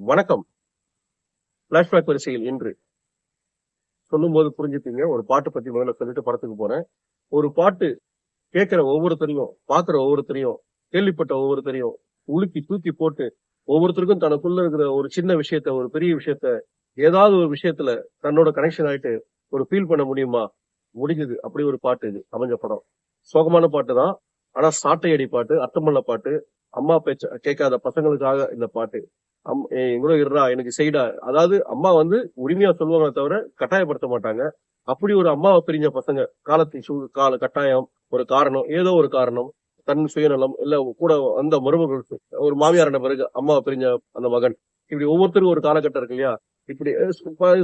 வணக்கம். பிளாஷ்பேக் வரிசையில் இன்று சொல்லும்போது புரிஞ்சுப்பீங்க. ஒரு பாட்டு பத்தி முதல்ல சொல்லிட்டு படத்துக்கு போறேன். ஒரு பாட்டு கேட்கிற ஒவ்வொருத்தரையும் பாக்குற ஒவ்வொருத்தரையும் கேள்விப்பட்ட ஒவ்வொருத்தரையும் உலுக்கி தூக்கி போட்டு ஒவ்வொருத்தருக்கும் தனக்குள்ள இருக்கிற ஒரு சின்ன விஷயத்த ஒரு பெரிய விஷயத்த ஏதாவது ஒரு விஷயத்துல தன்னோட கனெக்ஷன் ஆயிட்டு ஒரு ஃபீல் பண்ண முடியுமா? முடிஞ்சது. அப்படி ஒரு பாட்டு இது. அமைஞ்ச படம். சோகமான பாட்டு தான். ஆனா சாட்டையடி பாட்டு அர்த்தமுள்ள பாட்டு. அம்மா பேச்ச கேட்காத பசங்களுக்காக இந்த பாட்டு. அம் கூட எங்கூட எனக்கு செய்டா. அதாவது அம்மா வந்து உரிமையா சொல்லுவாங்க தவிர கட்டாயப்படுத்த மாட்டாங்க. அப்படி ஒரு அம்மாவை பிரிஞ்ச பசங்க காலத்தை கால கட்டாயம் ஒரு காரணம் ஏதோ ஒரு காரணம் தன் சுயநலம் இல்ல கூட அந்த மருமகள் ஒரு மாமியாரான பிறகு அம்மாவை பிரிஞ்ச அந்த மகன். இப்படி ஒவ்வொருத்தருக்கும் ஒரு காலகட்டம் இருக்கு இல்லையா? இப்படி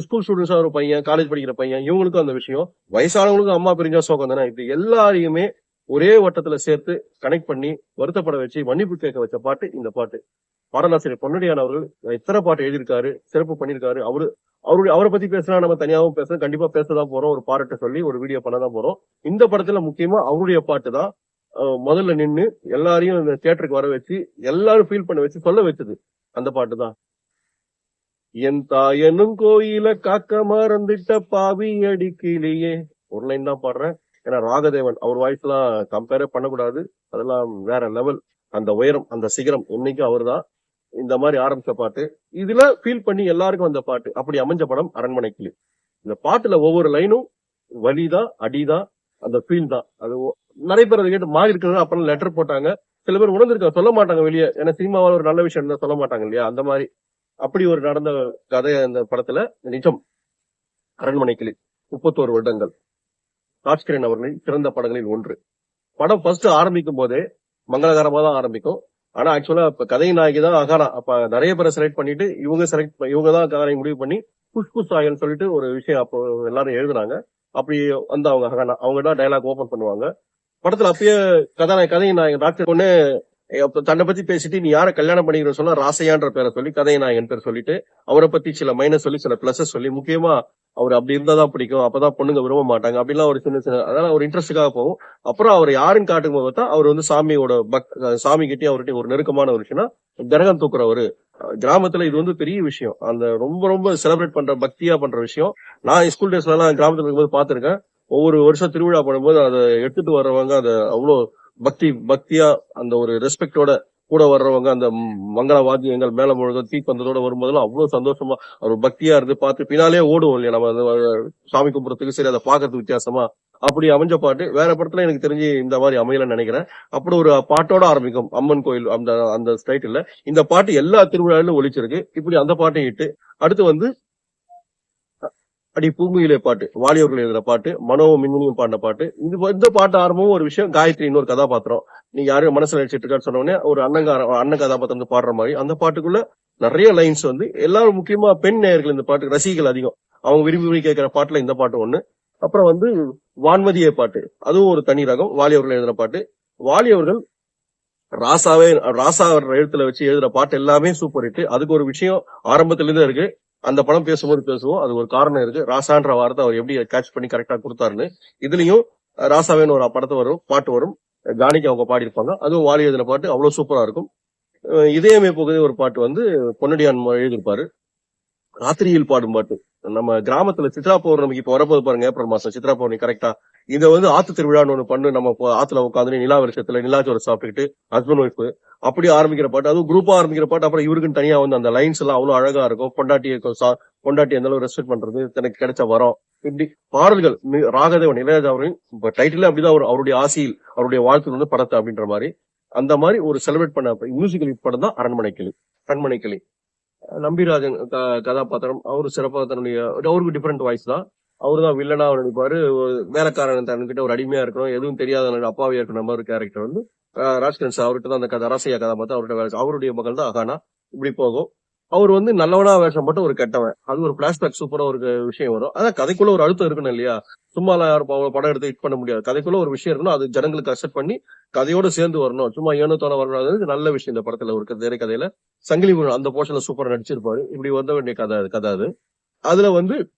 ஸ்கூல் ஸ்டூடெண்ட்ஸா ஒரு பையன் காலேஜ் படிக்கிற பையன் இவங்களுக்கும் அந்த விஷயம். வயசானவங்களுக்கும் அம்மா பிரிஞ்சா சோகம் தானே? இப்படி எல்லாரையுமே ஒரே வட்டத்துல சேர்த்து கனெக்ட் பண்ணி வருத்தப்பட வச்சு மன்னிப்பு கேட்க வச்ச பாட்டு இந்த பாட்டு. பாடலாசிரியர் பொன்னடியான் அவர்கள் எத்தனை பாட்டு எழுதியிருக்காரு சிறப்பு பண்ணியிருக்காரு அவரு அவருடைய அவரை பத்தி பேசினா நம்ம தனியாகவும் பேச கண்டிப்பா பேசதான் போறோம் ஒரு பாராட்ட சொல்லி ஒரு வீடியோ பண்ணதான் போறோம். இந்த படத்துல முக்கியமா அவருடைய பாட்டு தான் முதல்ல நின்னு எல்லாரையும் இந்த தியேட்டருக்கு வர வச்சு எல்லாரும் ஃபீல் பண்ண வச்சு சொல்ல வச்சது அந்த பாட்டு தான். என் தாயனும் கோயில காக்க மறந்துட்ட பாவி அடிக்கிலேயே. ஒரு லைன் தான் பாடுறேன். ஏன்னா ராகதேவன் அவர் வாய்ஸ் எல்லாம் கம்பேரே பண்ணக்கூடாது. அதெல்லாம் வேற லெவல் அந்த உயரம் அந்த சிகரம் என்னைக்கும் அவர்தான். இந்த மாதிரி ஆரம்பிச்ச பாட்டு இதுல ஃபீல் பண்ணி எல்லாருக்கும் அந்த பாட்டு அப்படி அமைஞ்ச படம் அரண்மனை கிளி இந்த பாட்டுல ஒவ்வொரு லைனும் வலிதான் அடிதான் அந்த ஃபீல் தான். அது ஒ- நிறைய பேர் அதை கேட்டு மாறி இருக்கிறது அப்புறம் லெட்டர் போட்டாங்க. சில பேர் உணர்ந்திருக்காங்க சொல்ல மாட்டாங்க வெளியே. ஏன்னா சினிமாவில் ஒரு நல்ல விஷயம் இருந்தால் சொல்ல மாட்டாங்க இல்லையா? அந்த மாதிரி அப்படி ஒரு நடந்த கதை அந்த படத்துல நிஜம். அரண்மனை கிளி முப்பத்தோரு வருடங்கள். ராஜ்கிரண் அவர்களின் சிறந்த படங்களில் ஒன்று. படம் ஃபர்ஸ்ட் ஆரம்பிக்கும் போதே மங்களகரமா தான் ஆரம்பிக்கும். ஆனா ஆக்சுவலா இப்ப கதை நாயகி தான் அகாரா அப்ப நிறைய பேரை செலக்ட் பண்ணிட்டு இவங்க செலக்ட் இவங்க தான் கதை முடிவு பண்ணி புஷ் புஷ் ஆயல்னு சொல்லிட்டு ஒரு விஷயம் அப்போ எல்லாரும் எழுதுனாங்க அப்படி வந்து அவங்க அகானா அவங்க தான் டைலாக் ஓபன் பண்ணுவாங்க. படத்துல அப்பயே கதாநாயக கதை நாயகன் டாக்டர் ஒன்னு தன்னை பத்தி பேசிட்டு நீ யாரை கல்யாணம் பண்ணிக்கிற சொன்னா ராசையான்ற பேரை சொல்லி கதையை நான் என் பேர் சொல்லிட்டு அவரை பத்தி சில மைனஸ் சொல்லி சில பிளஸஸ் சொல்லி முக்கியமா அவர் அப்படி இருந்தாதான் பிடிக்கும் அப்பதான் பொண்ணுங்க விரும்ப மாட்டாங்க அப்படிலாம் ஒரு சின்ன சின்ன அதெல்லாம் ஒரு இன்ட்ரெஸ்டுக்காக போகும். அப்புறம் அவர் யாருன்னு காட்டும் போது பார்த்தா அவர் வந்து சாமியோட பக் சாமி கிட்டே அவர்கிட்ட ஒரு நெருக்கமான ஒரு விஷயம்னா கிரகம் தூக்குறவர். கிராமத்துல இது வந்து பெரிய விஷயம். அந்த ரொம்ப ரொம்ப செலிப்ரேட் பண்ற பக்தியா பண்ற விஷயம். நான் ஸ்கூல் டேஸ்ல எல்லாம் கிராமத்துல இருக்கும்போது பாத்திருக்கேன் ஒவ்வொரு வருஷம் திருவிழா பண்ணும்போது அதை எடுத்துட்டு வர்றவங்க அதை அவ்வளோ பக்தி பக்தியா அந்த ஒரு ரெஸ்பெக்டோட கூட வர்றவங்க அந்த மங்கள வாத்தியங்கள் மேல முழுதும் தீப்பந்தத்தோட வரும்போதெல்லாம் அவ்வளவு சந்தோஷமா ஒரு பக்தியா இருந்து பார்த்து பின்னாலே ஓடுவோம் இல்லையா? நம்ம அந்த சாமி கும்பிட்றதுக்கு சரி அதை பார்க்கறதுக்கு வித்தியாசமா. அப்படி அமைஞ்ச பாட்டு வேற படத்துல எனக்கு தெரிஞ்சு இந்த மாதிரி அமையலன்னு நினைக்கிறேன். அப்படி ஒரு பாட்டோட ஆரம்பிக்கும் அம்மன் கோயில் அந்த அந்த ஸ்டைட்டில் இந்த பாட்டு எல்லா திருவிழாவிலும் ஒழிச்சிருக்கு இப்படி அந்த பாட்டையும் இட்டு அடுத்து வந்து அடி பூங்குயிலே பாட்டு வாலியவர்கள் எழுதுற பாட்டு மனோவும் மின்மினியும் பாடின பாட்டு இது இந்த பாட்டு ஆரம்பமும் ஒரு விஷயம். காயத்ரி இன்னொரு கதாபாத்திரம். நீங்க யாரும் மனசுல நினைச்சிட்டு இருக்கான்னு சொன்னோடனே ஒரு அண்ணங்கார அண்ணன் கதாபாத்திரம் வந்து பாடுற மாதிரி அந்த பாட்டுக்குள்ள நிறைய லைன்ஸ் வந்து எல்லாரும் முக்கியமா பெண் நேயர்கள் இந்த பாட்டு ரசிகர்கள் அதிகம். அவங்க விரும்பி விரும்பி கேட்கிற பாட்டுல இந்த பாட்டு ஒண்ணு. அப்புறம் வந்து வான்மதியே பாட்டு. அதுவும் ஒரு தனி ரகம் வாலியவர்கள் எழுதுற பாட்டு. வாலியவர்கள் ராசாவே ராசா எழுத்துல வச்சு எழுதுற பாட்டு எல்லாமே சூப்பர் ஹிட் அதுக்கு ஒரு விஷயம் ஆரம்பத்துல இருந்து இருக்கு. அந்த படம் பேசும்போது பேசுவோம். அது ஒரு காரணம் இருக்கு. ராசான்ற வார்த்தை அவர் எப்படி கேட்ச் பண்ணி கரெக்டா கொடுத்தாருன்னு. இதுலயும் அஹ், ராசாவேன்னு ஒரு படத்தை வரும் பாட்டு வரும். காணிக்கு அவங்க பாடியிருப்பாங்க. அதுவும் வாலி எழுதின பாட்டு அவ்வளவு சூப்பரா இருக்கும். இதயமே போகுது ஒரு பாட்டு வந்து பொன்னடியான் எழுதியிருப்பாரு. ராத்திரியில் பாடும் பாட்டு. நம்ம கிராமத்துல சித்ரா பௌர்ணமிக்கு இப்ப வரப்போது பாருங்க ஏப்ரல் மாசம் சித்ரா பௌர்ணமி கரெக்டா இதை வந்து ஆத்து திருவிழான்னு ஒண்ணு பண்ணு நம்ம ஆத்துல உட்காந்து நிலா வருஷத்துல நிலாச்சோறு சாப்பிட்டுட்டு ஹஸ்பண்ட் ஒய்ஃப் அப்படி ஆரம்பிக்கிற பாட்டு அதுவும் குரூப்பா ஆரம்பிக்கிற பாட்டு அப்புறம் இவருக்குன்னு தனியா வந்து அந்த லைன்ஸ் எல்லாம் அவ்வளவு அழகா இருக்கும். பொண்டாட்டியை சா- பொண்டாட்டி எந்த அளவு ரெஸ்பெக்ட் பண்றது தனக்கு கிடைச்ச வரம். இப்படி பாடல்கள் ராகதேவன் இளையராஜா அவரையும் இப்ப டைட்டில் அப்படிதான் அவர் அவருடைய ஆசையில் அவருடைய வாழ்த்து வந்து படத்தை அப்படின்ற மாதிரி. அந்த மாதிரி ஒரு செலிப்ரேட் பண்ண மியூசிக்கல் படம் தான் அரண்மனை கிளி அரண்மனை கிளி நம்பிராஜன் கதாபாத்திரம். அவரு சிறப்பாக தன்னுடைய அவருக்கு டிஃப்ரெண்ட் வாய்ஸ் தான். அவரு தான் வில்லனா நினைப்பாரு ஒரு வேலைக்காரன் தன்கிட்ட ஒரு அடிமையா இருக்கணும். எதுவும் தெரியாத அப்பாவியா இருக்கிற மாதிரி கேரக்டர் வந்து அஹ், அவர்கிட்ட தான் அந்த கதை அரசியா கதாபாத்திரம் அவர்கிட்ட வேலை அவருடைய மகள் தான் அகானா. இப்படி போகும். அவர் வந்து நல்லவனா வேஷம் மட்டும் ஒரு கெட்டவன். அது ஒரு பிளாஷ்பேக் சூப்பரா ஒரு விஷயம் வரும். அதான் கதைக்குள்ள ஒரு அழுத்தம் இருக்கணும் இல்லையா? சும்மா யாரும் ப- படம் எடுத்து ஹிட் பண்ண முடியாது. கதைக்குள்ள ஒரு விஷயம் இருக்கணும் அது ஜனங்களுக்கு அக்செப்ட் பண்ணி கதையோட சேர்ந்து வரணும். சும்மா ஏனோ தோண வரணும். அது நல்ல விஷயம் இந்த படத்துல ஒரு திரை கதையில. சங்கிலி முருகன் அந்த போர்ஷன்ல சூப்பரா நடிச்சிருப்பாரு. இப்படி வந்த வேண்டிய கதை கதை அது. அதுல வந்து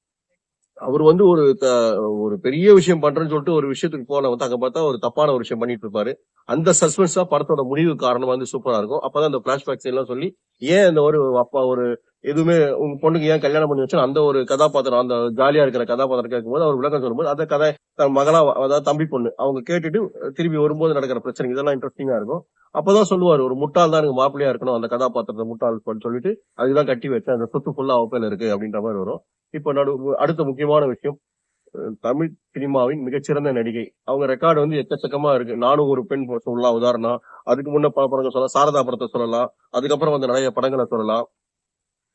அவர் வந்து ஒரு த- ஒரு பெரிய விஷயம் பண்றேன்னு சொல்லிட்டு ஒரு விஷயத்துக்கு போன வந்து அங்க பார்த்தா ஒரு தப்பான ஒரு விஷயம் பண்ணிட்டு இருப்பாரு. அந்த சஸ்பென்ஸ் தான் படத்தோட முடிவு காரணமா வந்து சூப்பரா இருக்கும். அப்பதான் அந்த பிளாஷ்பேக்ஸ் எல்லாம் சொல்லி ஏன் இந்த ஒரு அப்பா ஒரு எதுவுமே உங்க பொண்ணுக்கு ஏன் கல்யாணம் பண்ணி வச்சு அந்த ஒரு கதாபாத்திரம் அந்த ஜாலியா இருக்கிற கதாபாத்திரம் கேட்கும்போது அவர் விளக்கம் சொல்லும்போது அந்த கதை தன் மகளா அதாவது தம்பி பொண்ணு அவங்க கேட்டுட்டு திரும்பி வரும்போது நடக்கிற பிரச்சனை இதெல்லாம் இன்ட்ரெஸ்டிங்கா இருக்கும். அப்பதான் சொல்லுவாரு ஒரு முட்டாள் தான் எனக்கு மாப்பிள்ளையா இருக்கணும் அந்த கதாபாத்திரத்தை முட்டாள் சொல்லிட்டு அதுதான் கட்டி வச்சேன் அந்த சொத்து ஃபுல்லா அவப்பையில இருக்கு அப்படின்ற மாதிரி வரும். இப்ப நடு அடுத்த முக்கியமான விஷயம் தமிழ் சினிமாவின் மிகச்சிறந்த நடிகை. அவங்க ரெக்கார்டு வந்து எக்கச்சக்கமா இருக்கு. நானும் ஒரு பெண் சொல்லலாம் உதாரணம். அதுக்கு முன்ன படங்கள் சொல்லலாம் சாரதா படத்தை சொல்லலாம். அதுக்கப்புறம் வந்து நிறைய படங்களை சொல்லலாம்.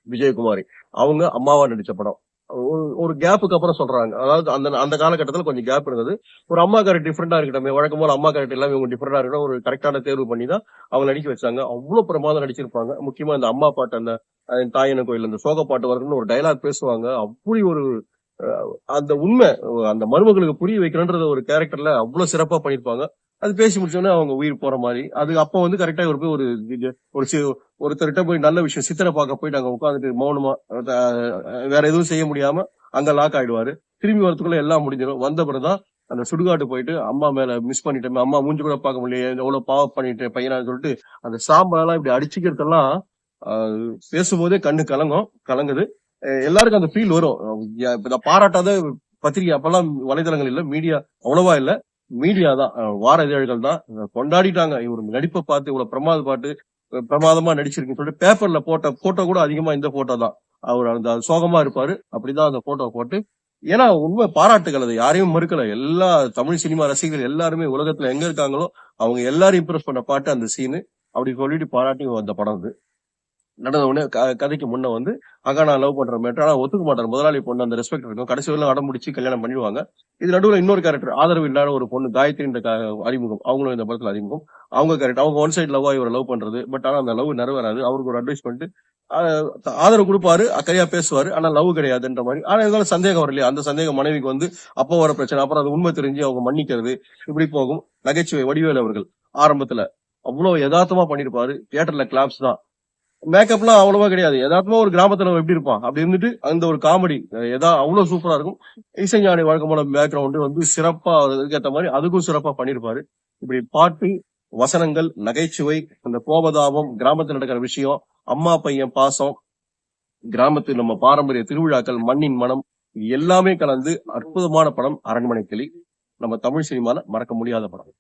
விஜயகுமாரி. அவங்க அம்மாவா நடிச்ச படம். ஒரு- ஒரு கேப்புக்கு அப்புறம் சொல்றாங்க. அதாவது அந்த அந்த காலகட்டத்தில் கொஞ்சம் கேப் இருந்தது. ஒரு அம்மா கேரக்டர் டிஃப்ரெண்டா இருக்கட்டும் வழக்கம் போல அம்மா கேரக்டர் எல்லாமே இவங்க டிஃப்ரெண்டா இருக்கட்டும் ஒரு கரெக்டான தேர்வு பண்ணி தான் அவங்க நடிக்க வச்சாங்க. அவ்வளவு பிரமாதம் நடிச்சிருப்பாங்க. முக்கியமா இந்த அம்மா பாட்டு அந்த அஹ், தாயன கோயில் அந்த சோக பாட்டு வரணும்னு ஒரு டைலாக் பேசுவாங்க. அப்படி ஒரு அந்த உண்மை அந்த மருமகளுக்கு புரிய வைக்கணுன்றத ஒரு கேரக்டர்ல அவ்வளவு சிறப்பா பண்ணிருப்பாங்க. அது பேசி முடிச்சோடனே அவங்க உயிர் போற மாதிரி. அது அப்ப வந்து கரெக்டா ஒரு போய் ஒரு ஒரு ஒருத்தர்கிட்ட போய் நல்ல விஷயம் சித்திரை பார்க்க போயிட்டு அங்க உட்காந்துட்டு மௌனமா வேற எதுவும் செய்ய முடியாம அங்க லாக் ஆயிடுவாரு. திரும்பி வரதுக்குள்ள எல்லாம் முடிஞ்சிடும். வந்த பிறகுதான் அந்த சுடுகாட்டு போயிட்டு அம்மா மேல மிஸ் பண்ணிட்டேன் அம்மா மூஞ்சி கூட பார்க்க முடியல எவ்வளவு பாவ பண்ணிட்டேன் பையனான்னு சொல்லிட்டு அந்த சாம்பலெல்லாம் இப்படி அடிச்சுக்கிறதெல்லாம் பேசும்போதே கண்ணு கலங்கும் கலங்குது. எல்லாருக்கும் அந்த ஃபீல் வரும். பாராட்டாத பத்திரிகை அப்பெல்லாம் வலைதளங்கள் இல்ல மீடியா அவ்வளவா இல்ல. மீடியா தான் வார இதழ்கள் தான் கொண்டாடிட்டாங்க. இவர் நடிப்பை பார்த்து இவ்வளவு பிரமாத பாட்டு பிரமாதமா நடிச்சிருக்குன்னு சொல்லிட்டு பேப்பர்ல போட்ட போட்டோ கூட அதிகமா இந்த போட்டோ தான். அவர் அந்த சோகமா இருப்பாரு. அப்படிதான் அந்த போட்டோ போட்டு. ஏன்னா உண்மை பாராட்டுகள் அது. யாரையும் மறுக்கல. எல்லா தமிழ் சினிமா ரசிகர்கள் எல்லாருமே உலகத்துல எங்க இருக்காங்களோ அவங்க எல்லாரும் இம்ப்ரெஸ் பண்ண பாட்டு அந்த சீனு அப்படி சொல்லிட்டு பாராட்டி அந்த படம் அது. நடந்த உடனே க- கதைக்கு முன்ன வந்து அக்கா நான் லவ் பண்ற மேட்டர் ஆனா ஒத்துக்க மாட்டார். முதலாளி பொண்ணு அந்த ரெஸ்பெக்ட் இருக்கும் கடைசி வரையிலும் அடம் முடிச்சு கல்யாணம் பண்ணிடுவாங்க. இது நடுவில் இன்னொரு கேரக்டர் ஆதரவு இல்லாத ஒரு பொண்ணு காயத்ரின்ற அறிமுகம். அவங்களும் இந்த படத்துல அறிமுகம். அவங்க கேரக்டர் அவங்க ஒன் சைடு லவ்வா இவரை லவ் பண்றது. பட் ஆனா அந்த லவ் நிறைவேறாது. அவருக்கு ஒரு அட்வைஸ் பண்ணிட்டு ஆதரவு கொடுப்பாரு அக்கறையா பேசுவாரு. ஆனா லவ் கிடையாதுன்ற மாதிரி. ஆனா இருந்தாலும் சந்தேகம் வரலையா? அந்த சந்தேகம் மனைவிக்கு வந்து அப்போ வர பிரச்சனை அப்புறம் அது உண்மை தெரிஞ்சு அவங்க மன்னிக்கிறது இப்படி போகும். நகைச்சுவை வடிவேல் அவர்கள் ஆரம்பத்துல அவ்வளவு யதார்த்தமா பண்ணிருப்பாரு. தியேட்டர்ல கிளாப்ஸ் தான். மேக்கப்லாம் அவ்வளவா கிடையாது. யதார்த்தமா ஒரு கிராமத்துல எப்படி இருப்பான் அப்படி இருந்துட்டு அந்த ஒரு காமெடி எதா அவ்வளவு சூப்பரா இருக்கும். இசைஞானி வழக்கமான பேக்ரவுண்டு வந்து சிறப்பா அதுக்கேற்ற மாதிரி அதுக்கும் சிறப்பா பண்ணிருப்பாரு இப்படி பாட்டு வசனங்கள் நகைச்சுவை அந்த கோபதாபம் கிராமத்தில் நடக்கிற விஷயம் அம்மா பையன் பாசம் கிராமத்தில் நம்ம பாரம்பரிய திருவிழாக்கள் மண்ணின் மனம் எல்லாமே கலந்து அற்புதமான படம் அரண்மனை கிளி. நம்ம தமிழ் சினிமால மறக்க முடியாத படம்.